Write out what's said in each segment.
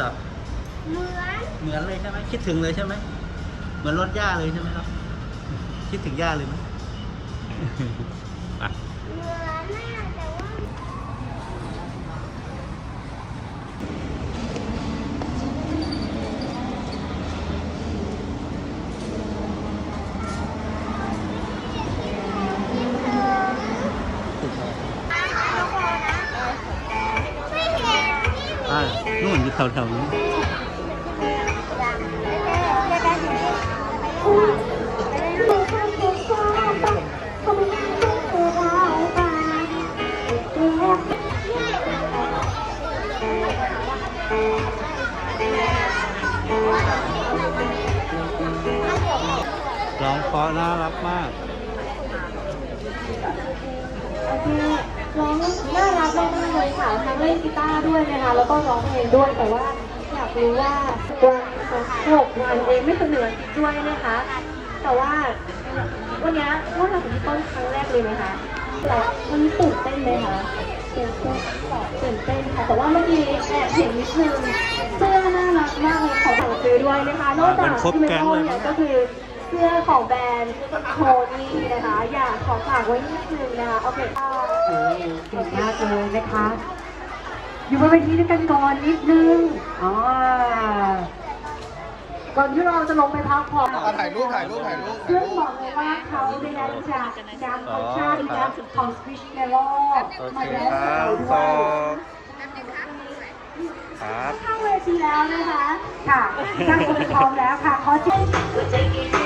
เหรอ เหมือนเหมือนเลยใช่ไหมคิดถึงเลยใช่ไหมเหมือนรถย่าเลยใช่ไหมครับ คิดถึงย่าเลยไหม อะ เหมือนน่ะแต่ว่า ไม่เห็นที่มี อ่านู่นอยู่ แถวๆนี้ร้องเพราะน่ารักมากร้อง น่ารักมากๆเลยค่ะ ทั้งเล่นกีตาร์ด้วยนะคะ แล้วก็ร้องเพลงด้วย แต่ว่าอยากรู้ว่าวันหกวันเองไม่เสนอด้วยนะคะ แต่ว่าวันนี้ว่าเราเป็นต้นครั้งแรกเลยไหมคะแต่วันนี้ตื่นเต้นไหมคะตื่นเต้นตื่นเต้นค่ะ แต่ว่าเมื่อกี้แอบเห็นนิดนึงเสื้อน่ารักมากเลยขอสั่งซื้อด้วยนะคะ นอกจากมันครบที่ไม่แก๊งต้เลนยเนี่ยมั้งก็คือเสื้อของแบรนด์โทนี่นะคะ อยากขอฝากไว้นิดนึงนะคะ โอเคค่ะโอ้ เก่งมากเลยนะคะ อยู่บนเวทีด้วยกันก่อนนิดนึงอ๋อก่อนที่เราจะลงไปพักผ่อนอะถ่ายรูปถ่ายรูปถ่ายรูปถ่ายซึ่งรูปบอกเลยว่าเขาได้ได้จากการคอลชั่นนะของสปิชเนโร่โอเคมาแลครัเราบด้สวอยงครับ ข้างเวทีแล้วนะคะ ค่ะถ้าคุณพร้อมแล้วค่ะ ขอเชิญ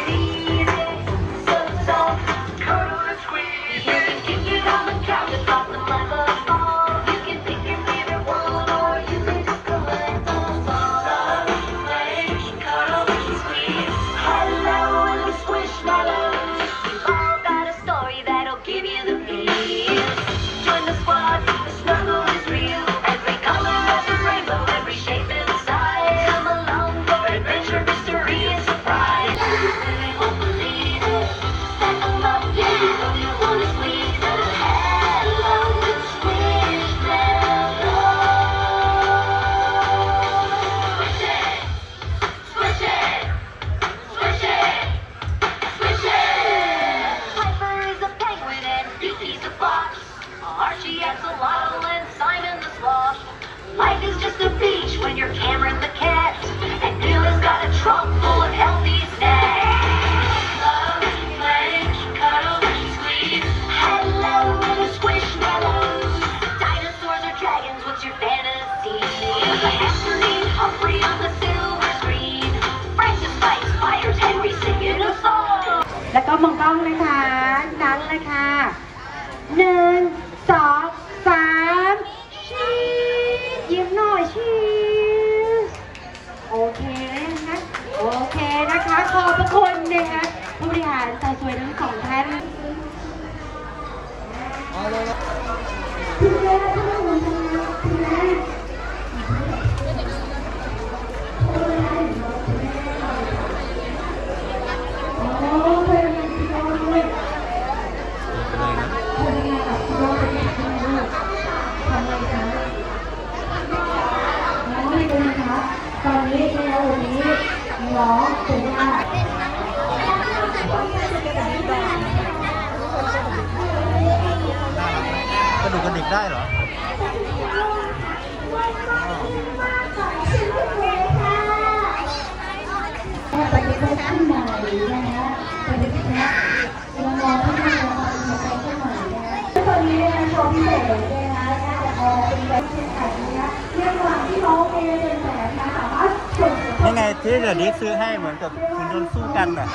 นี้นะคะชมพิเศษเลยนะคะน่าจะเอเป็นแบบเช่นกันนะคะเรื่องราวที่ร้องเพลงเป็นแบบนะคะสามารถส่งนี่ไงที่เดี๋ยวนี้ซื้อให้เหมือนกับคุณยนต์สู้กันอะ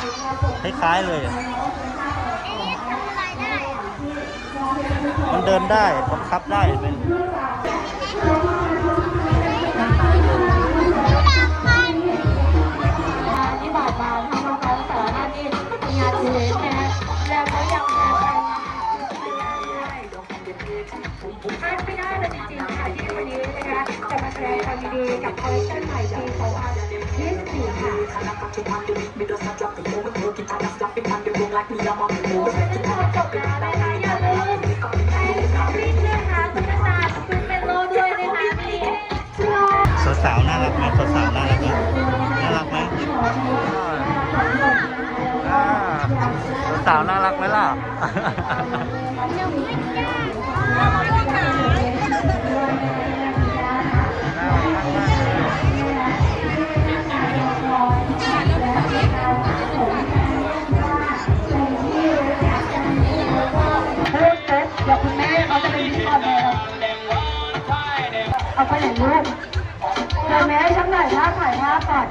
คล้ายๆเลยอะมันเดินได้บังคับได้เป็นที่ พาดไม่ได้เลยจริงๆค่ะที่วันนี้นะคะจะมาแสดงความดีกับคอลเลคชันใหม่ปี2024ค่ะโอ้เเลนะคะอย่ะควยสาวน่ารักไหมสาวน่ารักไหมน่ารักไหมสาวน่ารักไหมล่ะ ดี๋ยวคุณแม่เขาจะเป็นพิธีกรเลยเอาไปไหนลูกเดี๋ยวแม่ให้ฉันหน่อยภาพถ่ายภาพก่อน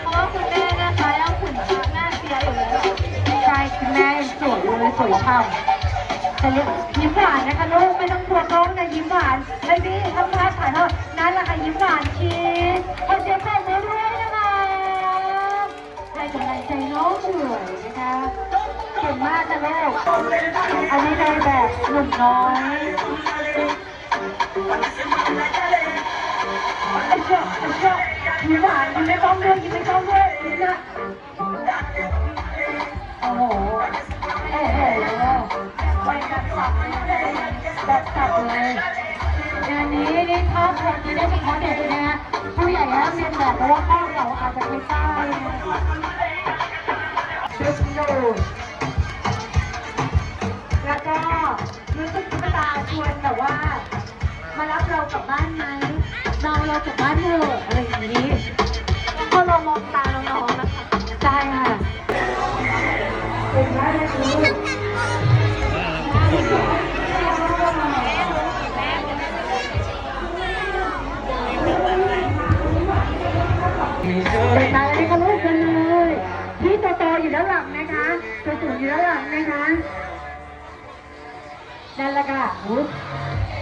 เพราะว่าคุณแม่นะคะยังขุนช้างหน้าเสียอยู่เลยใช่คุณแม่สวยเลยสวยช่ำ แต่เรียกยิ้มหวานนะคะลูกไม่ต้องกลัวกล้องนะยิ้มหวานไอ้พี่ทำภาพถ่ายเถอะนั่นแหละค่ะยิ้มหวานชีสขอเสียงปรบมือด้วยนะคะให้กำลังใจน้องสวยนะคะเก่งมากนะลูกอันนี้ได้แบบหนุ่มน้อยไอ้เจ้าไอ้เจ้ายิ้มหวานยิ้มไม่ต้องด้วยยิ้มไม่ต้องด้วยยิ้มนะโอ้โห แบบสับเลยแบบสับเลยงานนี้นี่ครอบครัวนี้ได้เฉพาะเด็กนะฮะผู้ใหญ่ห้ามเรียนแบบเพราะว่าพ่อเราอาจจะไม่ได้ชุดนูแล้วก็รู้สึกตุ๊กตาชวนแบบว่า มารับเรากลับบ้านไหมเราเรากลับบ้านเถอะอะไรอย่างนี้พอเรามองตา มาเลยค่ะลูกกันเลยพี่โตโตอยู่ด้านหลังนะคะตัวสูงอยู่ด้านหลังนะคะนั่นแหละค่ะอุ๊ย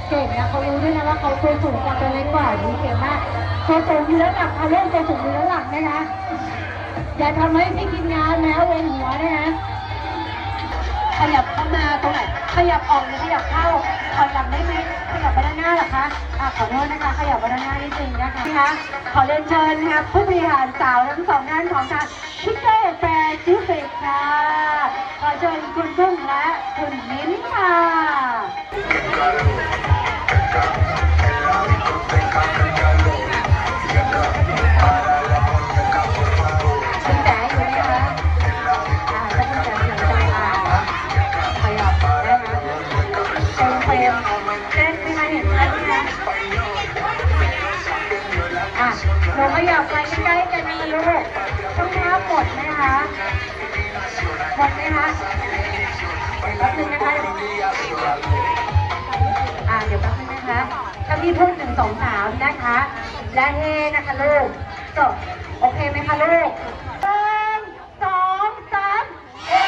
เก่งนะเขารู้ด้วยนะว่าเขาตัวสูงกว่าตัวเล็กกว่าดีเก่งมากตัวสูงอยู่ด้านหลังค่ะล่นตัวสูงอยู่ด้านหลังนะคะอย่าทำให้พี่กินงานแล้เวียนหัวนะคะขยับเข้ามาตรงไหน ขยับออกหรือขยับเข้าขยับได้ไหมขยับไปด้านหน้าเหรอคะอะขอโทษนะคะ ขยับไปด้านหน้านิดนึงนะคะขอเรียนเชิญนะคะผู้บริหารสาวทั้งสองท่านของทางชิคเก้แฟร์ชิฟิกค่ะขอเชิญคุณพึ่งและคุณมิ้นค่ะ เราขยับไปใกล้ๆกันนะลูกต้องภาหมดไหมคะหมดไหมคะแป๊บนึงนะคะอ่าเดี๋ยวแป๊บนึงนะคะถ้าพี่พูดหนึ่งสองสามนะคะ และเฮนะคะลูกจบโอเคไหมคะลูกหนึ่งสองสามเฮ้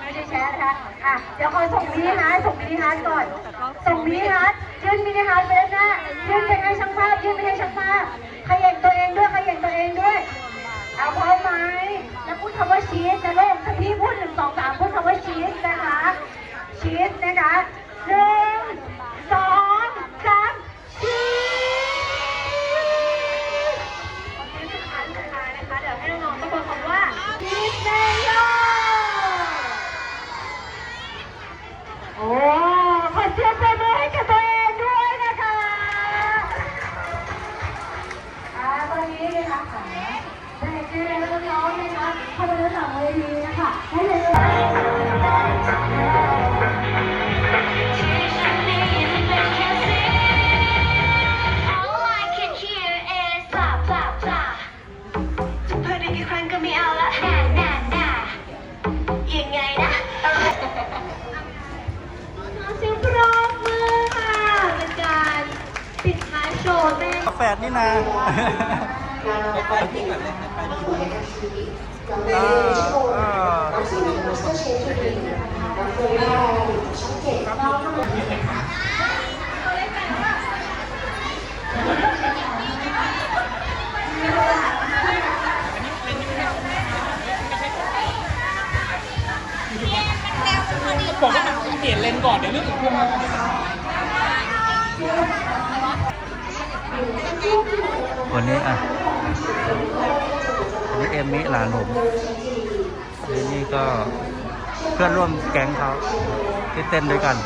ไม่ได้แชร์นะคะอะเดี๋ยวคอยส่งมินิฮาร์ส่งมินิฮาร์ก่อน ส่งมินิฮาร์ทยื่นมินิฮาร์ทไปด้านหน้ายื่นไปให้ช่างภาพยื่นไปให้ช่างภาพขย่งตัวเองด้วยขย่งตัวเองด้วยเอาพร้อมไหมแล้วพูดคำว่าชีสนะลูกถ้าพี่พูดหนึ่งสองสามพูดคำว่าชีสนะคะชีสนะคะหนึ่ง เล่นก่อนเดี๋ยวเรื่องวันนี้อะอันนี้เอมมิหลานผมนี่ก็เพื่อนร่วมแก๊งเขาที่เต้นด้วยกัน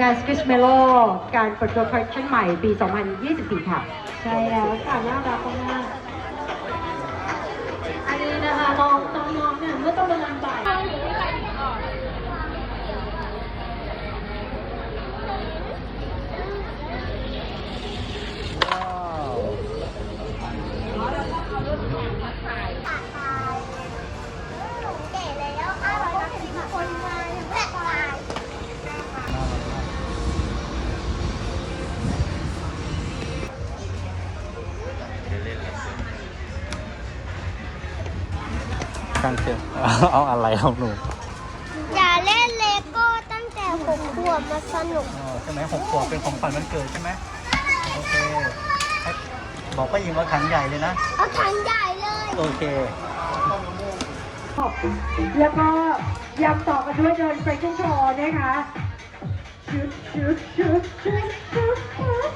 งาน Squish m e l o การเปิดตัวคอลเลคชันใหม่ปี 2024 ค่ะ ใช่แล้วค่ะน่ารักมากอันนี้นะคะน้องน้องๆเนี่ยเมื่อต้นประมา ช่างเถอะเอาอะไรของหนูอย่าเล่นเลโก้ตั้งแต่หกขวบมาสนุกอ๋อใช่ไหมหกขวบเป็นของขวัญวันเกิดใช่ไหมโอเคให้บอกป้ายิงว่าถังใหญ่เลยนะเอาถังใหญ่เลยโอเค แล้วก็ยังต่อกันด้วยเดินแฟชั่นโชว์นะคะชุดชุดชุดชุดชุดชุด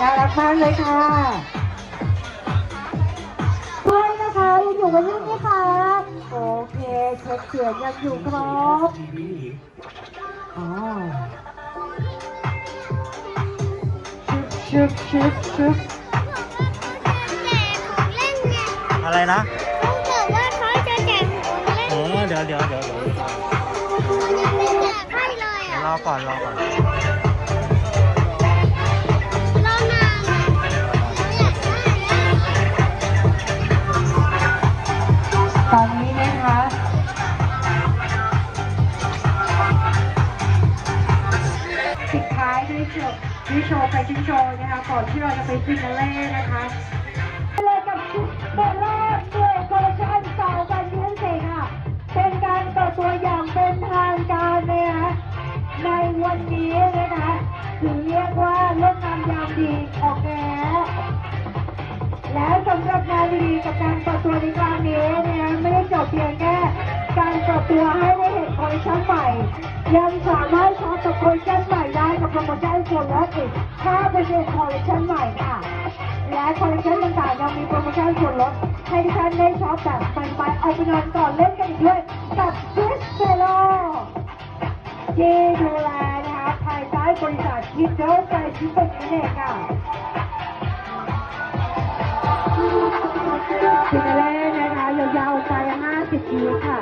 น่ารักมากเลยค่ะด้ว ยนะคะยังอยู่กันยังไหมคะโอเคเช็คเสียงยังอยู่ครบอ๋อชุบชุบชุบแต่ของเล่นเนี่ยอะไรนะเขาบอกว่าเขาจะแจกของเล่นโอ้เดี๋ยวเดี๋ยวเดี๋ยวเดี๋ยวยังไม่แจกให้เลยเดี๋ยวอะรอก่อนรอก่อน โชว์แฟชั่นโชว์นะคะก่อนที่เราจะไปฟินาเล่นะคะเลยกับชุดเบลล่าด้วยคอลเลคชันสาวบันยืนเสกค่ะ เป็นการเปิดตัวอย่างเป็นทางการนะคะในวันนี้นะคะถือเรียกว่าเล่นนำยามดีออกแล้วและสำหรับงานดีกับการเปิดตัวในครั้งนี้เนี่ยไม่ได้จบเพียงแค่การเปิดตัวให้ได้เห็นคอลเลคชันใหม่ ยังสามารถช็อปกับคอลเลคชัน ใหม่ได้กับโปรโมชั่นส่วนลดอีก5%คอลเลคชันใหม่ค่ะ และคอลเลคชันต่างๆยังมีโปรโมชั่นส่วนลดให้ทุกท่านได้ช็อปแบบไปๆเอาไปนอนก่อนเล่นกันอีกด้วยกับคริสเซโลที่ดูแลนะคะภายใต้บริษัทคิดเดิลใจชิปเป็นเองค่ะฟินาเล่นะคะยาวๆไป50ปีค่ะ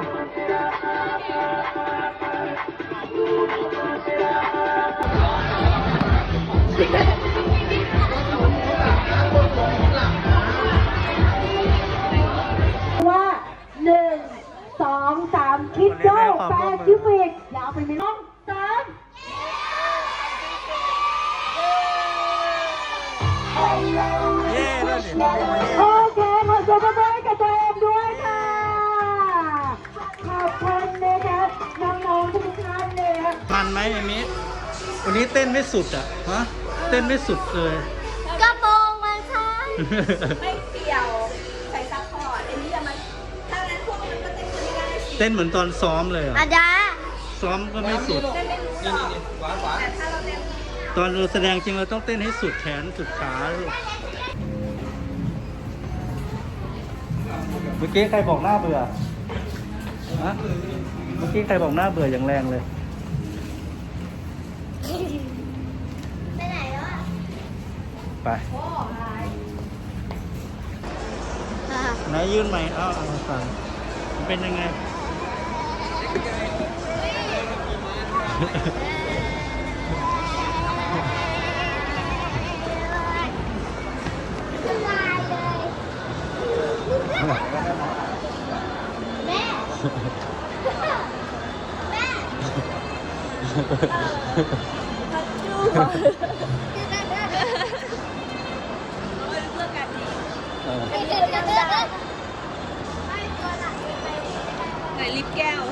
มันไหมไอ้มิวันนี้เต้นไม่สุดอะฮะเต้นไม่สุดเลยกระโปรงมันค่ะไม่เกี่ยวใส่ซัพพอร์ตอันนี้จะมาถ้างั้นพวกมันก็เต้นกันไม่ได้สิเต้นเหมือนตอนซ้อมเลยอะอาดาซ้อมก็ไม่สุด เต้นไม่รู้หรอกแต่ถ้าเราเต้นตอนเราแสดงจริงเราต้องเต้นให้สุดแขนสุดขาลูกเมื่อกี้ใครบอกหน้าเบื่อฮะเมื่อกี้ใครบอกหน้าเบื่ออย่างแรงเลย ไปไหนแล้วอะ ไปไหนยื่นใหม่อ้าวเอาสั่งมันเป็นยังไงสบายเลยแม่ แม่ ลิปแก้ว